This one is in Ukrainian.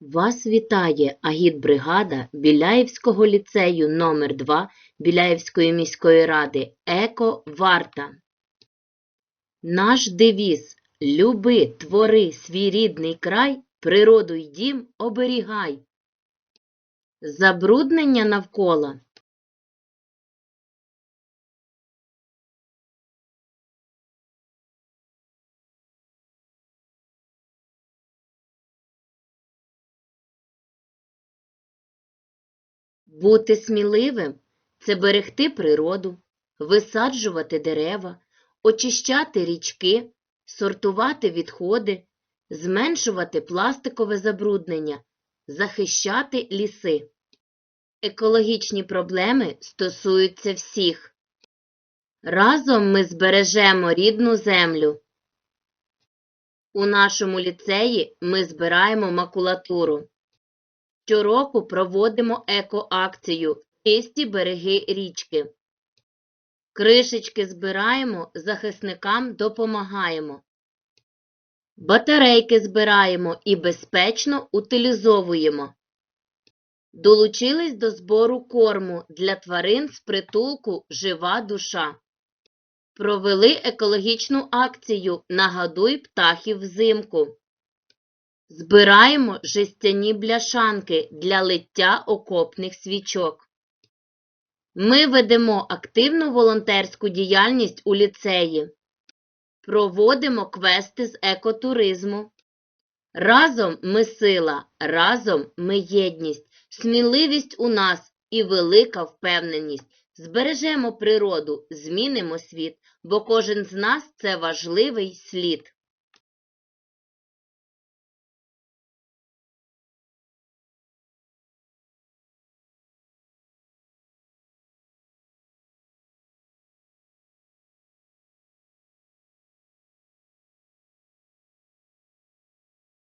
Вас вітає агітбригада Біляївського ліцею номер 2 Біляївської міської ради Еко Варта. Наш девіз Люби, твори свій рідний край, природу й дім оберігай. Забруднення навколо Бути сміливим це берегти природу, висаджувати дерева, очищати річки, сортувати відходи, зменшувати пластикове забруднення, захищати ліси. Екологічні проблеми стосуються всіх. Разом ми збережемо рідну землю. У нашому ліцеї ми збираємо макулатуру. Щороку проводимо екоакцію «Чисті береги річки». Кришечки збираємо, захисникам допомагаємо. Батарейки збираємо і безпечно утилізовуємо. Долучились до збору корму для тварин з притулку «Жива душа». Провели екологічну акцію «Нагодуй птахів взимку». Збираємо жестяні бляшанки для лиття окопних свічок. Ми ведемо активну волонтерську діяльність у ліцеї. Проводимо квести з екотуризму. Разом ми сила, разом ми єдність, сміливість у нас і велика впевненість. Збережемо природу, змінимо світ, бо кожен з нас – це важливий слід.